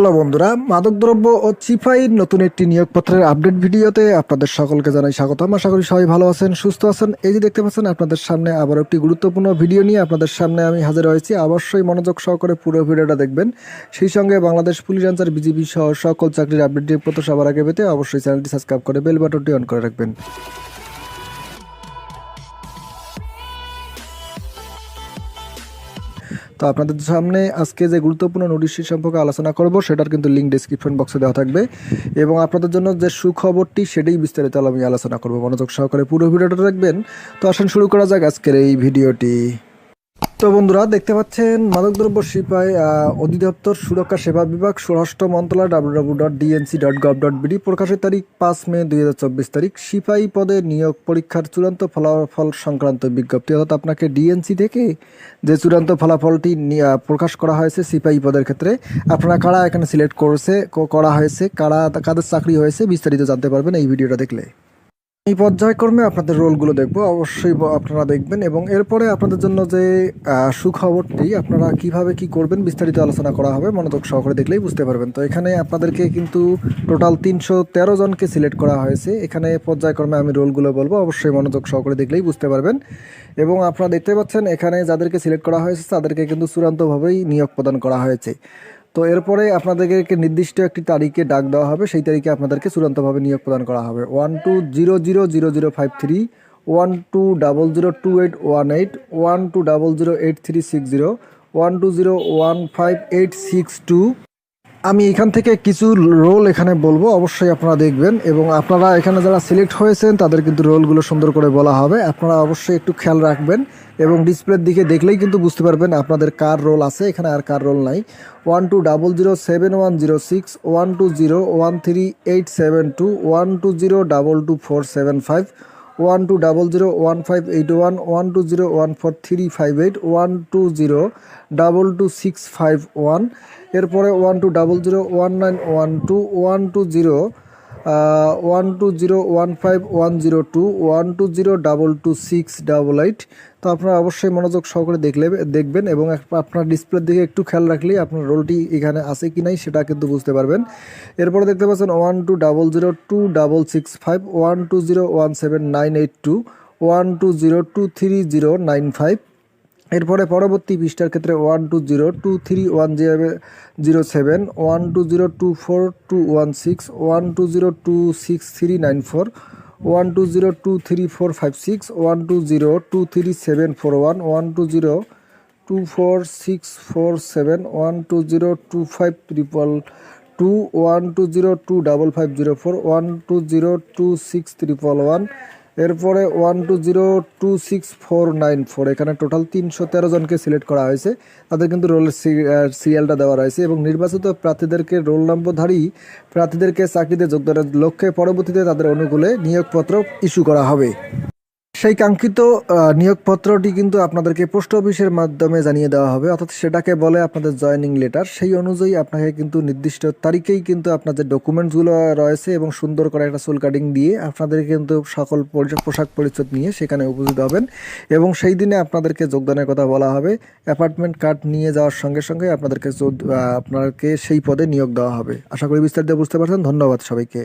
Hello বন্ধুরা মাদকদ্রব্য ও চিফাইয়ের নতুন একটি নিয়োগপত্রের আপডেট ভিডিওতে আপনাদের সকলকে জানাই স্বাগতম। আশা করি সবাই ভালো আছেন, সুস্থ আছেন। এই যে দেখতে পাচ্ছেন, আপনাদের সামনে আবার একটি গুরুত্বপূর্ণ ভিডিও নিয়ে আপনাদের সামনে আমি হাজির হয়েছি। অবশ্যই মনোযোগ সহকারে পুরো ভিডিওটা দেখবেন। সেই সঙ্গে বাংলাদেশ পুলিশ আনসার বিজিবি সহ সকল চাকরির আপডেট নিয়োগপত্র সবার আগে পেতে অবশ্যই চ্যানেলটি সাবস্ক্রাইব করে বেল বাটনটি অন করে রাখবেন। তো আপনাদের সামনে আজকে যে গুরুত্বপূর্ণ নোটিশটি সম্পর্কে আলোচনা করব, সেটার কিন্তু লিঙ্ক ডিসক্রিপশন বক্সে দেওয়া থাকবে। এবং আপনাদের জন্য যে সুখবরটি, সেটাই বিস্তারিত আমি আলোচনা করব। মনোযোগ সহকারে পুরো ভিডিওটা দেখবেন। তো আসেন শুরু করা যাক আজকের এই ভিডিওটি। তো বন্ধুরা, দেখতে পাচ্ছেন মাদকদ্রব্য সিপাই অধিদপ্তর, সুরক্ষা সেবা বিভাগ, স্বরাষ্ট্র মন্ত্রণালয় W W dot DNC dot gov dot BD প্রকাশের তারিখ পাঁচ মে দুই হাজার চব্বিশ তারিখ। সিপাহী পদে নিয়োগ পরীক্ষার চূড়ান্ত ফলাফল সংক্রান্ত বিজ্ঞপ্তি। অর্থাৎ আপনাকে ডিএনসি থেকে যে চূড়ান্ত ফলাফলটি প্রকাশ করা হয়েছে সিপাহী পদের ক্ষেত্রে, আপনারা কারা এখানে সিলেক্ট করেছে করা হয়েছে, কারা, কাদের চাকরি হয়েছে, বিস্তারিত জানতে পারবেন এই ভিডিওটা দেখলে। এই পর্যায়ক্রমে আপনাদের রোলগুলো দেখব, অবশ্যই আপনারা দেখবেন এবং এরপরে আপনাদের জন্য যে সুখবরটি, আপনারা কীভাবে কি করবেন বিস্তারিত আলোচনা করা হবে, মনোযোগ সহকারে দেখলেই বুঝতে পারবেন। তো এখানে আপনাদেরকে কিন্তু টোটাল তিনশো তেরো জনকে সিলেক্ট করা হয়েছে। এখানে পর্যায়ক্রমে আমি রোলগুলো বলব, অবশ্যই মনোযোগ সহকারে দেখলেই বুঝতে পারবেন। এবং আপনারা দেখতে পাচ্ছেন, এখানে যাদেরকে সিলেক্ট করা হয়েছে, তাদেরকে কিন্তু চূড়ান্তভাবেই নিয়োগ প্রদান করা হয়েছে। তো এরপরে আপনাদেরকে নির্দিষ্ট একটি তারিখে ডাক দেওয়া হবে, সেই তারিখে আপনাদেরকে চূড়ান্তভাবে নিয়োগ প্রদান করা হবে। One two zero zero zero zero five three one two double zero two eight one eight one two double zero eight three six zero one two zero one five eight six two আমি এখান থেকে কিছু role এখানে বলব, অবশ্যই আপনারা দেখবেন। এবং আপনারা এখানে যারা সিলেক্ট হয়েছেন, তাদের কিন্তু রোলগুলো সুন্দর করে বলা হবে। আপনারা অবশ্যই একটু খেয়াল রাখবেন এবং ডিসপ্লের দিকে দেখলেই কিন্তু বুঝতে পারবেন আপনাদের কার রোল আছে, এখানে আর কার রোল নাই। One two double zero seven one zero six, one two zero one three eight seven two, one two zero double two four seven five. One two double zero one five eight one one two zero one four three five eight one two zero double two six five one এরপরে one two double zero one nine one two one two zero one two zero one five one zero two one two zero double two six double eight তো আপনারা অবশ্যই মনোযোগ সহকারে দেখলে, দেখবেন এবং আপনার ডিসপ্লের দিকে একটু খেয়াল রাখলে আপনার রোলটি এখানে আছে কি নাই সেটা কিন্তু বুঝতে পারবেন। এরপরে দেখতে পাচ্ছেন one two double zero two double six five one two zero one seven nine eight two one two zero two three zero nine five এরপরে পরবর্তী পৃষ্ঠার ক্ষেত্রে one two zero two three one zero seven one two zero two four two one six one two zero two six three nine four one two zero two three four five six one two zero two three seven four one one two zero two four six four seven one two zero two five triple two one two zero two double five zero four one two zero two six triple one এরপরে one two zero two six four nine four এখানে total তিনশো তেরো জনকে select করা হয়েছে। তাদের কিন্তু রোলের সিরিয়ালটা দেওয়া রয়েছে এবং নির্বাচিত প্রার্থীদেরকে রোল নম্বরধারী প্রার্থীদেরকে চাকরিতে যোগদানের লক্ষ্যে পরবর্তীতে তাদের অনুকূলে নিয়োগপত্র ইস্যু করা হবে। সেই কাঙ্ক্ষিত নিয়োগপত্রটি কিন্তু আপনাদেরকে পোস্ট অফিসের মাধ্যমে জানিয়ে দেওয়া হবে। অর্থাৎ সেটাকে বলে আপনাদের জয়েনিং লেটার। সেই অনুযায়ী আপনাকে কিন্তু নির্দিষ্ট তারিখেই কিন্তু আপনার যে ডকুমেন্টসগুলো রয়েছে এবং সুন্দর করে একটা সোল কাটিং দিয়ে আপনাদের কিন্তু সকল পোশাক পরিচ্ছদ নিয়ে সেখানে উপস্থিত হবেন এবং সেই দিনে আপনাদেরকে যোগদানের কথা বলা হবে। অ্যাপার্টমেন্ট কার্ড নিয়ে যাওয়ার সঙ্গে সঙ্গে আপনাদেরকে আপনাকে সেই পদে নিয়োগ দেওয়া হবে। আশা করি বিস্তারিত বুঝতে পারছেন। ধন্যবাদ সবাইকে।